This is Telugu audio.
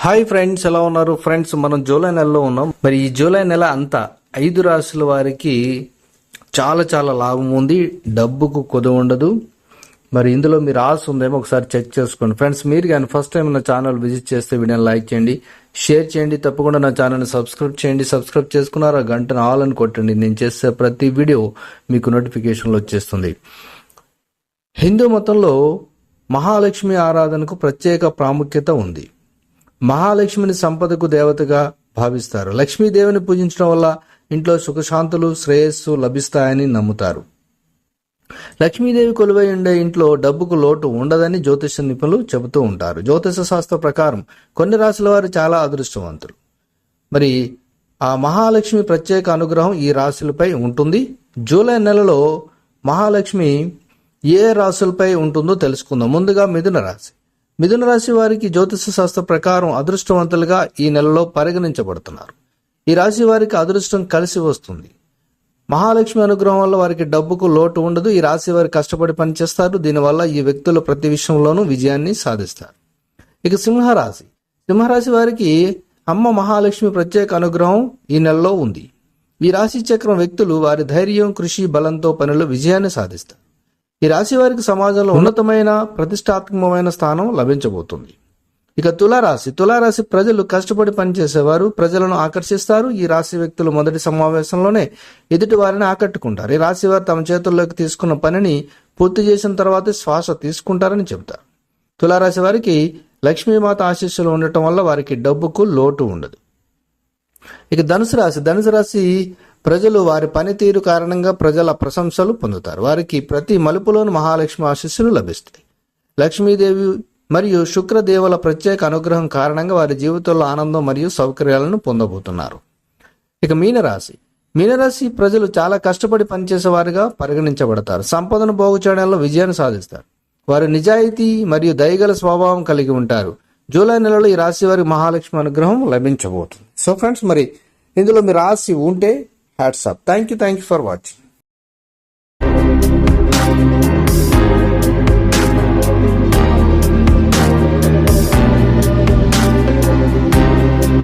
హాయ్ ఫ్రెండ్స్ ఎలా ఉన్నారు? ఫ్రెండ్స్ మనం జూలై నెలలో ఉన్నాం. మరి ఈ జూలై నెల అంతా ఐదు రాశుల వారికి చాలా చాలా లాభం ఉంది. డబ్బుకు కొదవ ఉండదు. మరి ఇందులో మీరు ఆశ ఉందేమో ఒకసారి చెక్ చేసుకోండి. ఫ్రెండ్స్ మీరు కానీ ఫస్ట్ టైం నా ఛానల్ విజిట్ చేస్తే వీడియోని లైక్ చేయండి షేర్ చేయండి తప్పకుండా నా ఛానల్ని సబ్స్క్రైబ్ చేయండి. సబ్స్క్రైబ్ చేసుకున్నారా గంటను ఆల్ అని కొట్టండి. నేను చేసే ప్రతి వీడియో మీకు నోటిఫికేషన్లో వచ్చేస్తుంది. హిందూ మతంలో మహాలక్ష్మి ఆరాధనకు ప్రత్యేక ప్రాముఖ్యత ఉంది. మహాలక్ష్మిని సంపదకు దేవతగా భావిస్తారు. లక్ష్మీదేవిని పూజించడం వల్ల ఇంట్లో సుఖశాంతులు శ్రేయస్సు లభిస్తాయని నమ్ముతారు. లక్ష్మీదేవి కొలువై ఉండే ఇంట్లో డబ్బుకు లోటు ఉండదని జ్యోతిష నిపుణులు చెబుతూ ఉంటారు. జ్యోతిష శాస్త్ర ప్రకారం కొన్ని రాశుల వారు చాలా అదృష్టవంతులు. మరి ఆ మహాలక్ష్మి ప్రత్యేక అనుగ్రహం ఈ రాశులపై ఉంటుంది. జూలై నెలలో మహాలక్ష్మి ఏ రాశులపై ఉంటుందో తెలుసుకుందాం. ముందుగా మిథున రాశి. మిథున రాశి వారికి జ్యోతిష శాస్త్ర ప్రకారం అదృష్టవంతులుగా ఈ నెలలో పరిగణించబడుతున్నారు. ఈ రాశి వారికి అదృష్టం కలిసి వస్తుంది. మహాలక్ష్మి అనుగ్రహం వల్ల వారికి డబ్బుకు లోటు ఉండదు. ఈ రాశి వారు కష్టపడి పనిచేస్తారు. దీనివల్ల ఈ వ్యక్తులు ప్రతి విషయంలోనూ విజయాన్ని సాధిస్తారు. ఇక సింహరాశి. సింహరాశి వారికి అమ్మ మహాలక్ష్మి ప్రత్యేక అనుగ్రహం ఈ నెలలో ఉంది. ఈ రాశి చక్రం వ్యక్తులు వారి ధైర్యం కృషి బలంతో పనులు విజయాన్ని సాధిస్తారు. ఈ రాశి వారికి సమాజంలో ఉన్నతమైన ప్రతిష్టాత్మకమైన స్థానం లభించబోతుంది. ఇక తులారాశి. తులారాశి ప్రజలు కష్టపడి పనిచేసేవారు ప్రజలను ఆకర్షిస్తారు. ఈ రాశి వ్యక్తులు మొదటి సమావేశంలోనే ఎదుటి వారిని ఆకట్టుకుంటారు. ఈ రాశి వారు తమ చేతుల్లోకి తీసుకున్న పనిని పూర్తి చేసిన తర్వాత శ్వాస తీసుకుంటారని చెబుతారు. తులారాశి వారికి లక్ష్మీమాత ఆశీస్సులు ఉండటం వల్ల వారికి డబ్బుకు లోటు ఉండదు. ఇక ధనుసు రాశి. ధనుసు రాశి ప్రజలు వారి పనితీరు కారణంగా ప్రజల ప్రశంసలు పొందుతారు. వారికి ప్రతి మలుపులోను మహాలక్ష్మి ఆశీస్సులు లభిస్తాయి. లక్ష్మీదేవి మరియు శుక్రదేవుల ప్రత్యేక అనుగ్రహం కారణంగా వారి జీవితంలో ఆనందం మరియు సౌకర్యాలను పొందబోతున్నారు. ఇక మీనరాశి. మీనరాశి ప్రజలు చాలా కష్టపడి పనిచేసేవారుగా పరిగణించబడతారు. సంపదను పోగు చేయడంలో విజయాన్ని సాధిస్తారు. వారు నిజాయితీ మరియు దయగల స్వభావం కలిగి ఉంటారు. జూలై నెలలో ఈ రాశి వారికి మహాలక్ష్మి అనుగ్రహం లభించబోతుంది. సో ఫ్రెండ్స్ మరి ఇందులో మీ రాశి ఉంటే hats off thank you thank you for watching.